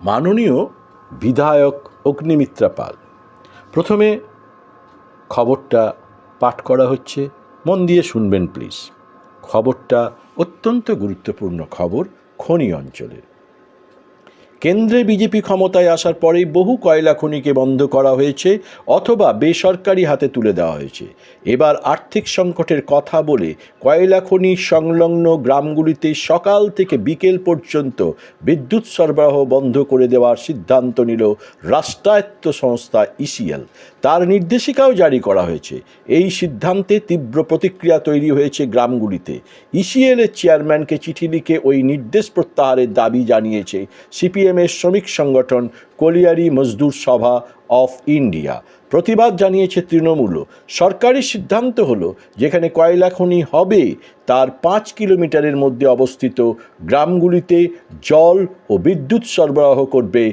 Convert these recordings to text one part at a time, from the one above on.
মাননীয় বিধায়ক অগ্নিমিত্রা পাল প্রথমে খবরটা পাঠ করা হচ্ছে, মন দিয়ে শুনবেন প্লিজ খবরটা অত্যন্ত গুরুত্বপূর্ণ খবর, খনি অঞ্চলের। কেন্দ্রে বিজেপি ক্ষমতায় আসার পরেই বহু কয়লা খনিকে বন্ধ করা হয়েছে অথবা বেসরকারি হাতে তুলে দেওয়া হয়েছে। এবার আর্থিক সংকটের কথা বলে কয়লা খনি সংলগ্ন গ্রামগুলিতে সকাল থেকে বিকেল পর্যন্ত বিদ্যুৎ সরবরাহ বন্ধ করে দেওয়ার সিদ্ধান্ত নিল রাষ্ট্রায়ত্ত সংস্থা ইসিএল। তার নির্দেশিকাও জারি করা হয়েছে। এই সিদ্ধান্তে তীব্র প্রতিক্রিয়া তৈরি হয়েছে গ্রামগুলিতে। ইসিএলের চেয়ারম্যানকে চিঠি লিখে ওই নির্দেশ প্রত্যাহারের দাবি জানিয়েছে সিপিএমের শ্রমিক সংগঠন কলিয়ারি মজদুর সভা অফ ইন্ডিয়া। প্রতিবাদ জানিয়েছে তৃণমূলও সরকারি সিদ্ধান্ত হলো, যেখানে কয়লা খনি হবে, তার পাঁচ কিলোমিটারের মধ্যে অবস্থিত গ্রামগুলিতে জল ও বিদ্যুৎ সরবরাহ করবে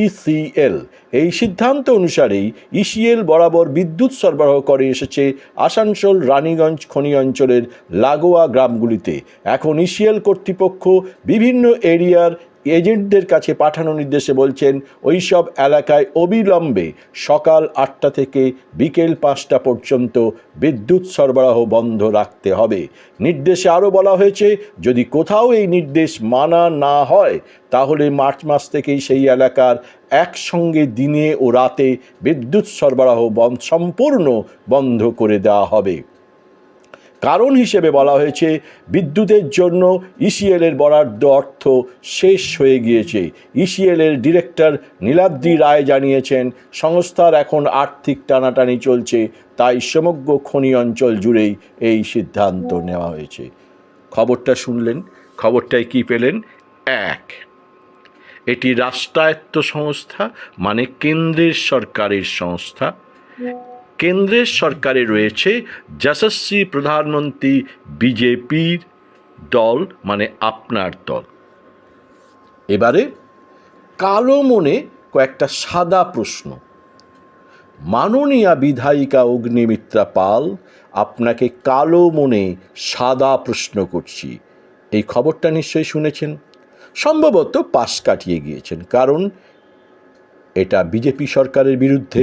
ইসিএল এই সিদ্ধান্ত অনুসারেই ইসিএল বরাবর বিদ্যুৎ সরবরাহ করে এসেছে আসানসোল, রানীগঞ্জ খনি অঞ্চলের লাগোয়া গ্রামগুলিতে। এখন ইসিএল কর্তৃপক্ষ বিভিন্ন এরিয়ার এজেন্টদের কাছে পাঠানো নির্দেশে বলছেন ওই সব এলাকায় অবিলম্বে সকাল আটটা থেকে বিকেল পাঁচটা পর্যন্ত বিদ্যুৎ সরবরাহ বন্ধ রাখতে হবে। নির্দেশে আরও বলা হয়েছে, যদি কোথাও এই নির্দেশ মানা না হয়, তাহলে মার্চ মাস থেকেই সেই এলাকার একসঙ্গে দিনে ও রাতে বিদ্যুৎ সরবরাহ সম্পূর্ণ বন্ধ করে দেওয়া হবে। কারণ হিসেবে বলা হয়েছে, বিদ্যুতের জন্য ইসিএলের বরাদ্দ অর্থ শেষ হয়ে গিয়েছে। ইসিএলের ডিরেক্টর নীলাদ্রি রায় জানিয়েছেন, সংস্থার এখন আর্থিক টানাটানি চলছে, তাই সমগ্র খনি অঞ্চল জুড়েই এই সিদ্ধান্ত নেওয়া হয়েছে। খবরটা শুনলেন, খবরটায় কি পেলেন? এক, এটি রাষ্ট্রায়ত্ত সংস্থা মানে কেন্দ্রের সরকারের সংস্থা। কেন্দ্রের সরকারে রয়েছে যশস্বী প্রধানমন্ত্রী বিজেপির দল মানে আপনার দল। এবারে কালো মনে কয়েকটা সাদা প্রশ্ন। মাননীয়া বিধায়িকা অগ্নিমিত্রা পাল, আপনাকে কালো মনে সাদা প্রশ্ন করছি। এই খবরটা নিশ্চয়ই শুনেছেন। সম্ভবত পাশ কাটিয়ে গিয়েছেন, কারণ এটা বিজেপি সরকারের বিরুদ্ধে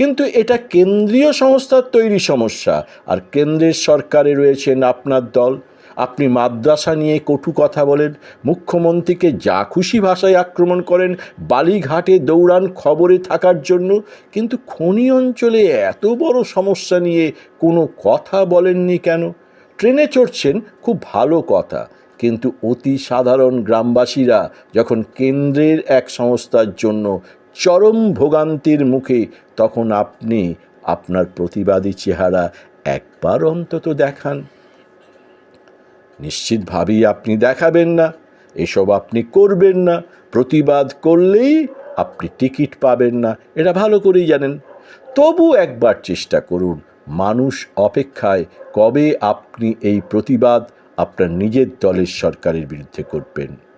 কিন্তু এটা কেন্দ্রীয় সংস্থার তৈরি সমস্যা। আর কেন্দ্রের সরকারে রয়েছেন আপনার দল। আপনি মাদ্রাসা নিয়ে কটু কথা বলেন, মুখ্যমন্ত্রীকে যা খুশি ভাষায় আক্রমণ করেন, বালিঘাটে দৌড়ান খবরে থাকার জন্য, কিন্তু খনি অঞ্চলে এত বড় সমস্যা নিয়ে কোনো কথা বলেননি কেন? ট্রেনে চড়ছেন, খুব ভালো কথা। কিন্তু অতি সাধারণ গ্রামবাসীরা যখন কেন্দ্রের এক সংস্থার জন্য চরম ভোগান্তির মুখে তখন আপনি আপনার প্রতিবাদী চেহারা একবার অন্তত দেখান। নিশ্চিতভাবেই আপনি দেখাবেন না, এসব আপনি করবেন না, প্রতিবাদ করলেই আপনি টিকিট পাবেন না, এটা ভালো করেই জানেন। তবু একবার চেষ্টা করুন, মানুষ অপেক্ষায় কবে আপনি এই প্রতিবাদ আপনার নিজের দলের সরকারের বিরুদ্ধে করবেন।